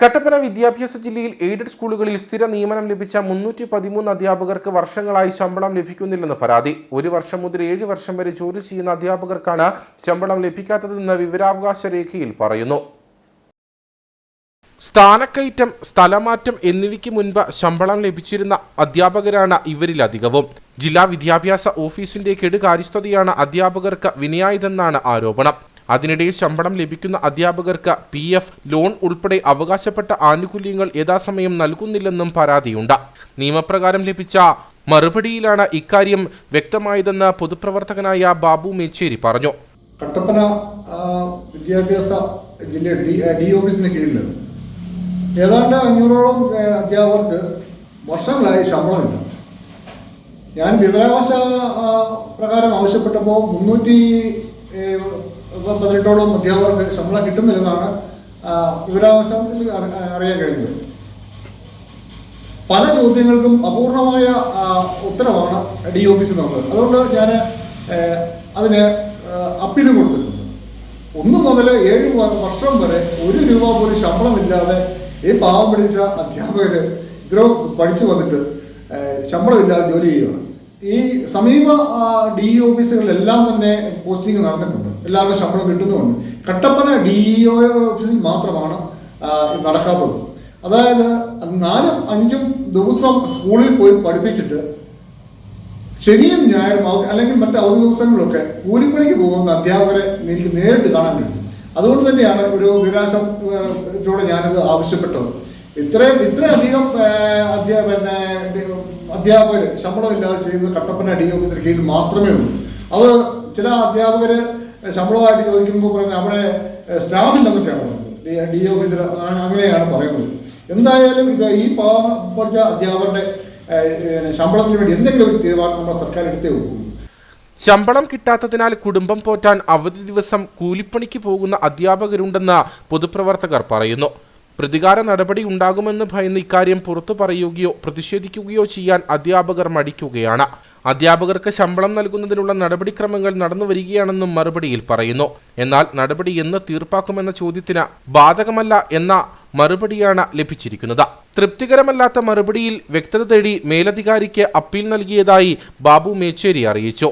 കട്ടപ്പന വിദ്യാഭ്യാസ ജില്ലയിൽ എയ്ഡഡ് സ്കൂളുകളിൽ സ്ഥിര നിയമനം ലഭിച്ച മുന്നൂറ്റി പതിമൂന്ന് അധ്യാപകർക്ക് വർഷങ്ങളായി ശമ്പളം ലഭിക്കുന്നില്ലെന്ന് പരാതി. ഒരു വർഷം മുതൽ ഏഴ് വർഷം വരെ ജോലി ചെയ്യുന്ന അധ്യാപകർക്കാണ് ശമ്പളം ലഭിക്കാത്തതെന്ന് വിവരാവകാശ രേഖയിൽ പറയുന്നു. സ്ഥാനക്കയറ്റം സ്ഥലമാറ്റം എന്നിവയ്ക്ക് മുൻപ് ശമ്പളം ലഭിച്ചിരുന്ന അധ്യാപകരാണ് ഇവരിലധികവും ജില്ലാ വിദ്യാഭ്യാസ ഓഫീസിന്റെ കെടുകാര്യസ്ഥതയാണ് അധ്യാപകർക്ക് വിനയായതെന്നാണ് ആരോപണം. അതിനിടയിൽ ശമ്പളം ലഭിക്കുന്ന അധ്യാപകർക്ക് പി എഫ് ലോൺ ഉൾപ്പെടെ അവകാശപ്പെട്ട ആനുകൂല്യങ്ങൾ യഥാസമയം നൽകുന്നില്ലെന്നും പരാതിയുണ്ട്. നിയമപ്രകാരം ലഭിച്ച മറുപടിയിലാണ് ഇക്കാര്യം വ്യക്തമായതെന്ന് പൊതുപ്രവർത്തകനായ ബാബു മേച്ചേരി പറഞ്ഞു. കട്ടപ്പന വിദ്യാഭ്യാസ ജില്ല ഡി ഓഫീസിന് കീഴിൽ ഏതാണ്ട് അഞ്ഞൂറോളം അധ്യാപകർക്ക് വർഷങ്ങളായി ശമ്പളമില്ല. ഞാൻ വിവരാവകാശ പ്രകാരം ആവശ്യപ്പെട്ടപ്പോൾ മുന്നൂറ്റി പതിനെട്ടോളം അധ്യാപകർക്ക് ശമ്പളം കിട്ടുന്നില്ലെന്നാണ് വിവരാവശ്യത്തിൽ അറിയാൻ കഴിഞ്ഞത് പല ചോദ്യങ്ങൾക്കും അപൂർണമായ ആ, ഉത്തരവാണ് ഡി ഓഫീസിൽ തന്നത്. അതുകൊണ്ട് ഞാൻ അതിന് അപ്പീൽ കൊടുത്തിട്ടുണ്ട്. ഒന്ന് മുതൽ ഏഴ് വർഷം വരെ ഒരു രൂപ പോലും ശമ്പളമില്ലാതെ ഈ പാവം പിടിച്ച അധ്യാപകർ ഇത്രയും പഠിച്ചു വന്നിട്ട് ശമ്പളമില്ലാതെ ജോലി ചെയ്യുകയാണ്. ഈ സമീപ ഡി ഇ ഓഫീസുകളിലെല്ലാം തന്നെ പോസ്റ്റിംഗ് നടന്നിട്ടുണ്ട്. എല്ലാവരുടെ ശമ്പളം കിട്ടുന്നുമുണ്ട്. കട്ടപ്പന ഡി ഇ ഓഫീസിൽ മാത്രമാണ് നടക്കാത്തത്. അതായത് നാലും അഞ്ചും ദിവസം സ്കൂളിൽ പോയി പഠിപ്പിച്ചിട്ട് ശനിയും ഞായറും അല്ലെങ്കിൽ മറ്റ് അവധി ദിവസങ്ങളിലൊക്കെ കൂലിപ്പണിക്ക് പോകുന്ന അധ്യാപകരെ എനിക്ക് നേരിട്ട് കാണാൻ കഴിയും. അതുകൊണ്ട് തന്നെയാണ് ഒരു ഞാനത് ഞാനിത് ആവശ്യപ്പെട്ടത്. ഇത്രയും ഇത്രയധികം പിന്നെ അധ്യാപകർ ശമ്പളമില്ലാതെ ചെയ്യുന്നത് കട്ടപ്പന ഡി ഓഫീസിന് കീഴിൽ മാത്രമേ ഉള്ളൂ. അത് ചില അധ്യാപകർ ശമ്പളമായിട്ട് ചോദിക്കുമ്പോൾ പറയുന്നത് അവിടെ സ്റ്റാഫില്ലെന്നൊക്കെയാണ് പറയുന്നത്. ഡി ഓഫീസിൽ അങ്ങനെയാണ് പറയുന്നത്. എന്തായാലും ഇത് ഈ പാവപ്പെട്ട അധ്യാപകരുടെ ശമ്പളത്തിന് വേണ്ടി എന്തെങ്കിലും ഒരു തീരുമാനം നമ്മുടെ സർക്കാർ എടുത്തേ ഉള്ളൂ. ശമ്പളം കിട്ടാത്തതിനാൽ കുടുംബം പോറ്റാൻ അവധി ദിവസം കൂലിപ്പണിക്ക് പോകുന്ന അധ്യാപകരുണ്ടെന്ന് പൊതുപ്രവർത്തകർ പറയുന്നു. പ്രതികാര നടപടി ഉണ്ടാകുമെന്ന് ഭയന്ന് ഇക്കാര്യം പുറത്തു പറയുകയോ പ്രതിഷേധിക്കുകയോ ചെയ്യാൻ അധ്യാപകർ മടിക്കുകയാണ്. അധ്യാപകർക്ക് ശമ്പളം നൽകുന്നതിനുള്ള നടപടിക്രമങ്ങൾ നടന്നു വരികയാണെന്നും മറുപടിയിൽ പറയുന്നു. എന്നാൽ നടപടി എന്ന് തീർപ്പാക്കുമെന്ന ചോദ്യത്തിന് ബാധകമല്ല എന്ന മറുപടിയാണ് ലഭിച്ചിരിക്കുന്നത്. തൃപ്തികരമല്ലാത്ത മറുപടിയിൽ വ്യക്തത തേടി മേലധികാരിക്ക് അപ്പീൽ നൽകിയതായി ബാബു മേച്ചേരി അറിയിച്ചു.